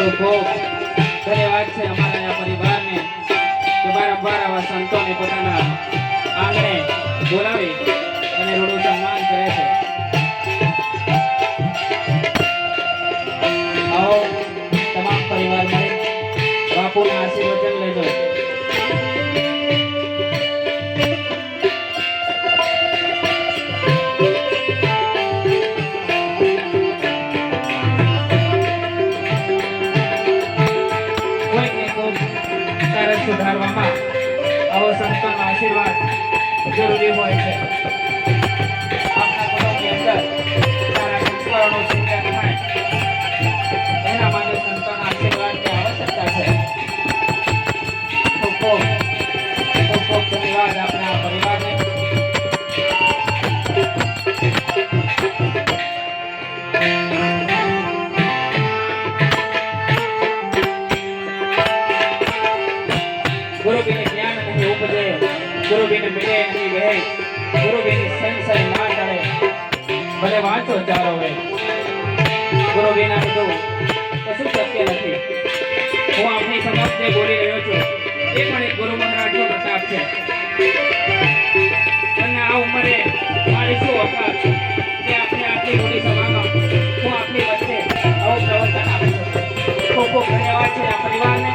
ખૂબ વાત છે અમારા પરિવારને કે વારંવાર આવા સંતોને પોતાના આંગણે બોલાવી અને રૂડું સન્માન કરે છે. કોઈ કારણ સુધારવામાં જરૂરી હોય છે. એના માટે સંતોના આશીર્વાદની આવશ્યકતા છે. ખૂબ ખૂબ ગુરુ જ્ઞાન નહીં ઉપજે. ગુરુ બિન મિલે નહીં રહે. ગુરુ સંસાર ના ટળે ભલે વાંચો ચારો વે ગુરુ વિના બધું કશું શક્ય નથી. હું આપની સમક્ષ બોલી રહ્યો છું. એ પણ એક ગુરુ મહારાજનો પ્રતાપ છે. અને આ ઉંમરે મારી શું ઓકાત કે આપણે આપણી મોટી સભામાં હું આપની વચ્ચે આવું પ્રવચન આપું છું. ખૂબ ખૂબ ધન્યવાદ છે આ પરિવારને.